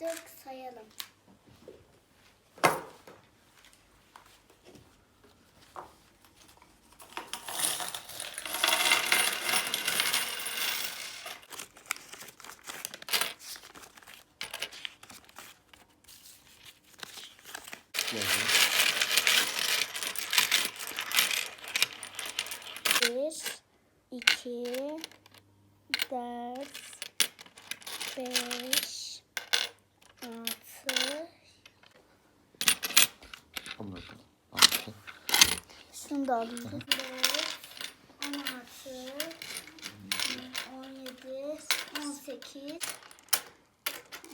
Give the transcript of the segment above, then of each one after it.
Dur sayalım. Bir, iki, dört, beş, altı. Tamam. Altı. Şunu da alayım. Dört, on altı, on yedi, on sekiz,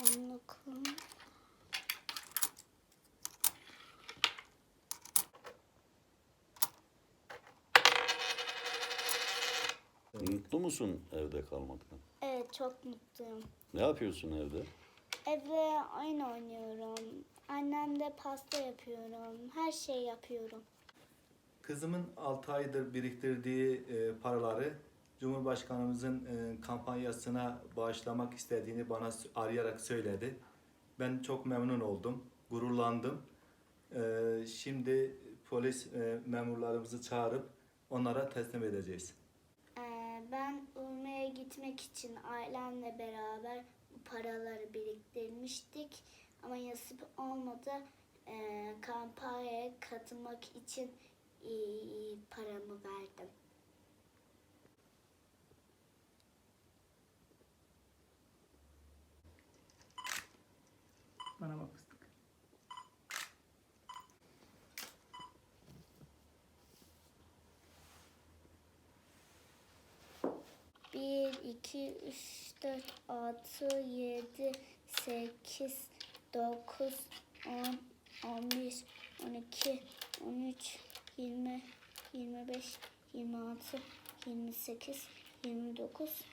on dokuz. Mutlu musun evde kalmaktan? Evet çok mutluyum. Ne yapıyorsun evde? Evde oyun oynuyorum. Annemde pasta yapıyorum. Her şey yapıyorum. Kızımın 6 aydır biriktirdiği e, paraları Cumhurbaşkanımızın e, kampanyasına bağışlamak istediğini bana arayarak söyledi. Ben çok memnun oldum, gururlandım. E, şimdi polis memurlarımızı çağırıp onlara teslim edeceğiz. Ben Urma'ya gitmek için ailemle beraber bu paraları biriktirmiştik. Ama nasip olmadı. Kampanyaya katılmak için paramı verdim. Bana bak fıstık. Bir, iki, üç, dört, altı, yedi, sekiz, dokuz, on, on bir, on iki, on üç, yirmi, yirmi beş, yirmi altı, yirmi sekiz, yirmi dokuz,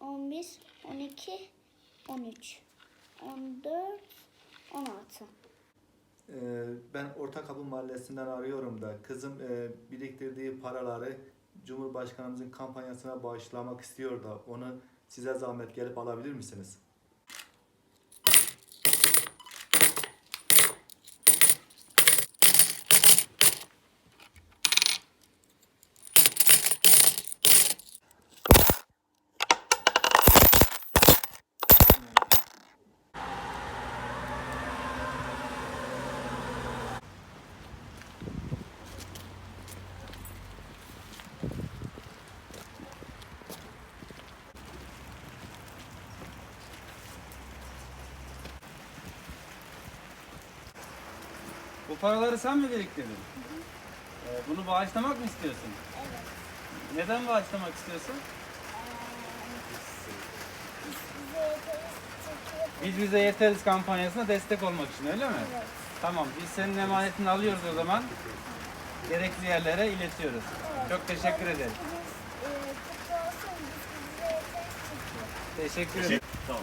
on bir, on iki, on üç, on dört, on altı. E, ben Ortakapı Mahallesi'nden arıyorum da kızım e, biriktirdiği paraları Cumhurbaşkanımızın kampanyasına bağışlamak istiyor da onu size zahmet gelip alabilir misiniz? Bu paraları sen mi biriktirdin? Ee, bunu bağışlamak mı istiyorsun? Evet. Neden bağışlamak istiyorsun? Biz bize yeteriz kampanyasına destek olmak için öyle mi? Evet. Tamam biz senin emanetini alıyoruz o zaman. Gerekli yerlere iletiyoruz. Çok teşekkür ederim. E. Teşekkür ederim. Tamam.